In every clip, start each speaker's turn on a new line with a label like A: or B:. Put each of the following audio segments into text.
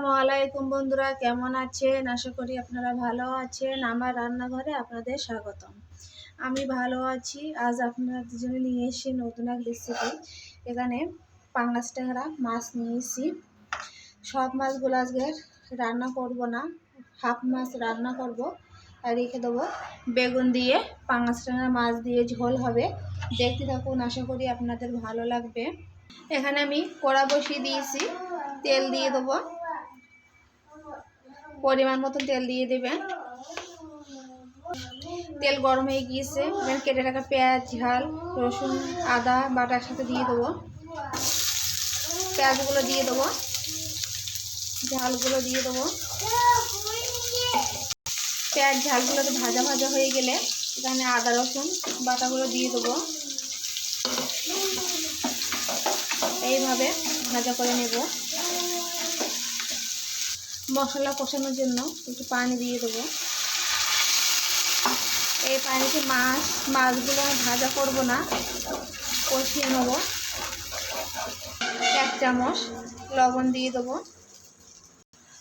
A: আসসালামু আলাইকুম বন্ধুরা, কেমন আছেন? আশা করি আপনারা ভালো আছেন। আমার রান্নাঘরে আপনাদের স্বাগতম। আমি ভালো আছি। আজ আপনাদের জন্য নিয়ে এসেছি নতুন এক রেসিপি এখানে পাঙ্গাস ট্যাংরা মাছ নিয়ে এসেছি সব মাছগুলো আজকে রান্না করব না, হাফ মাছ রান্না করব। আর রেখে দেবো বেগুন দিয়ে পাঙ্গাস ট্যাংরা মাছ দিয়ে ঝোল হবে। দেখতে থাকুন, আশা করি আপনাদের ভালো লাগবে। এখানে আমি কড়া বসিয়ে দিয়েছি। তেল দিয়ে দেবো। পরিমাণ মতন তেল দিয়ে দেবেন। তেল গরম হয়ে গিয়েছে। এবার কেটে রাখা পেঁয়াজ, ঝাল, রসুন, আদা, বাটা একসাথে দিয়ে দেবো। পেঁয়াজগুলো দিয়ে দেবো। ঝালগুলো দিয়ে দেবো। পেঁয়াজ ঝালগুলোতে ভাজা ভাজা হয়ে গেলে এখানে আদা, রসুন, বাটাগুলো দিয়ে দেবো। এইভাবে ভাজা করে নেব। মশলা কষানোর জন্য একটু পানি দিয়ে দেবো। এই পানিতে মাছ, মাছগুলো আমি ভাজা করব না, কষিয়ে নেব। এক চামচ লবণ দিয়ে দেবো।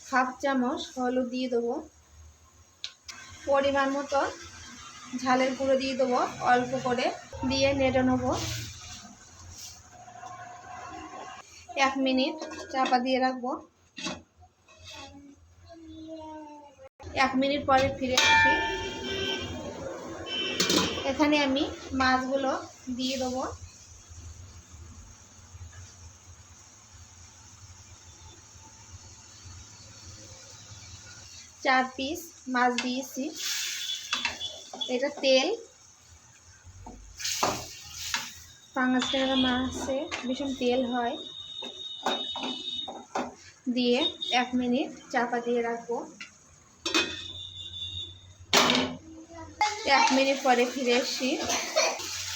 A: হাফ চামচ হলুদ দিয়ে দেবো। পরিমাণ মতো ঝালের গুঁড়ো দিয়ে দেবো অল্প করে, দিয়ে নেড়ে নেব। এক মিনিট চাপা দিয়ে রাখব। এক মিনিট পরে ফিরে আসি। এখানে আমি মাছগুলো দিয়ে দেবো। চার পিস মাছ দিয়েছি। এটা তেল। পাঙাশ টাকা মাছে ভীষণ তেল হয়। দিয়ে এক মিনিট চাপা দিয়ে রাখব। এক মিনিট পরে ফিরে এসছি।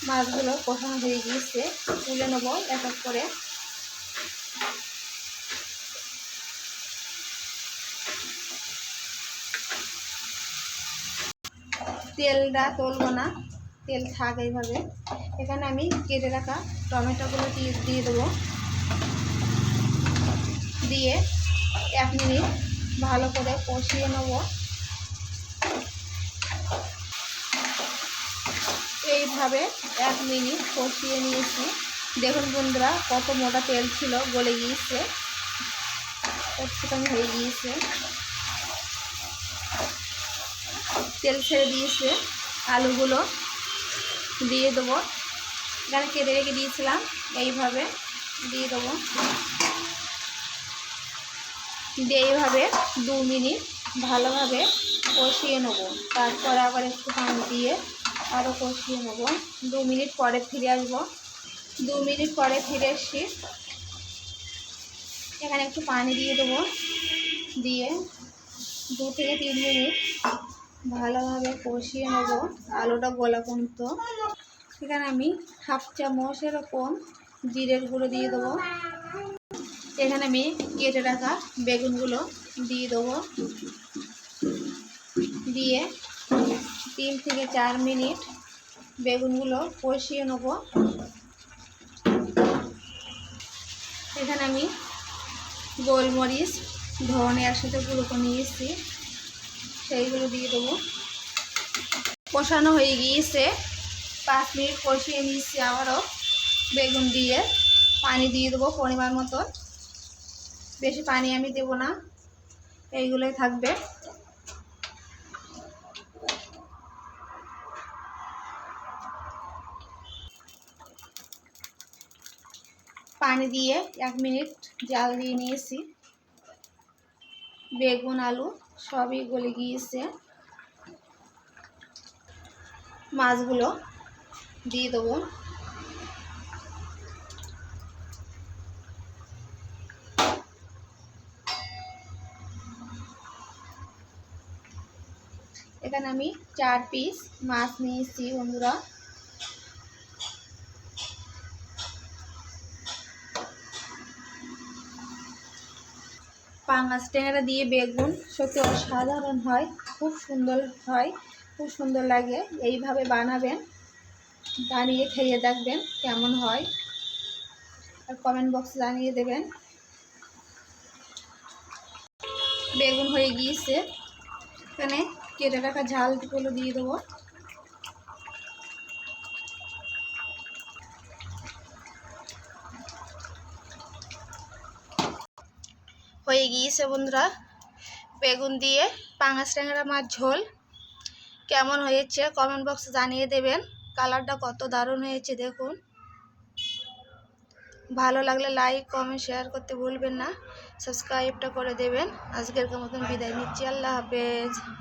A: মাছগুলো কষানো হয়ে গিয়েছে। তুলে নেব এক এক করে। তেলটা তুলবো না। তেল থাক এইভাবে। এখানে আমি কেটে রাখা টমেটোগুলো দিয়ে দিয়ে দেবো। দিয়ে এক মিনিট ভালো করে কষিয়ে নেব। এইভাবে এক মিনিট কষিয়ে নিয়েছি। দেখুন বন্ধুরা, কত মোটা তেল ছিল, গলে গিয়েছে। ক্যাপসিকাম হয়ে গিয়েছে। তেল ছেড়ে দিয়েছে। আলুগুলো দিয়ে দেবো। এখানে কেটে রেখে দিয়েছিলাম। এইভাবে দিয়ে দেবো। দিয়ে এইভাবে দু মিনিট ভালোভাবে কষিয়ে নেব। তারপরে আবার একটু পানি দিয়ে আরও কষিয়ে নেব। দু মিনিট পরে ফিরে আসব। দু মিনিট পরে ফিরে এসছি। এখানে একটু পানি দিয়ে দেবো। দিয়ে দু থেকে তিন মিনিট ভালোভাবে কষিয়ে নেব। আলুটা গোলা পর্যন্ত। এখানে আমি হাফ চামচ এরকম জিরের গুঁড়ো দিয়ে দেবো। এখানে আমি কেটে রাখা বেগুনগুলো দিয়ে দেবো। দিয়ে তিন থেকে চার মিনিট বেগুনগুলো কষিয়ে নেব। এখানে আমি গোলমরিচ, ধনে একসাথে গুঁড়ো করে নিয়ে এসেছি সেইগুলো দিয়ে দেবো। কষানো হয়ে গিয়েছে। পাঁচ মিনিট কষিয়ে নিয়েছি আবারও বেগুন দিয়ে। পানি দিয়ে দেবো পরিমাণ মতো বেশি পানি আমি দেব না। এইগুলোই থাকবে। পানি দিয়ে এক মিনিট জাল দিয়ে নিয়েছি। বেগুন, আলু সবই গলে গিয়েছে। মাছগুলো দিয়ে দেবো। এখানে আমি চার পিস মাছ নিয়েছি বন্ধুরা। পাঙাশ ট্যাংরা দিয়ে বেগুন, সত্যি অসাধারণ হয়, খুব সুন্দর হয়, খুব সুন্দর লাগে। এইভাবে বানাবেন, বানিয়ে খেয়ে দেখবেন কেমন হয়। আর কমেন্ট বক্সে জানিয়ে দেবেন। বেগুন হয়ে গিয়েছে। এখানে কেটে রাখা ঝালগুলো দিয়ে দেবো। হয়ে গিয়েছে বন্ধুরা। বেগুন দিয়ে পাঙাশ ট্যাংরা মাছ ঝোল। কেমন হয়েছে কমেন্ট বক্সে জানিয়ে দেবেন। কালারটা কত দারুণ হয়েছে দেখুন। ভালো লাগলে লাইক কমেন্ট শেয়ার করতে ভুলবেন না। সাবস্ক্রাইবটা করে দেবেন। আজকের মতন বিদায় নিচ্ছি। আল্লাহ হাফেজ।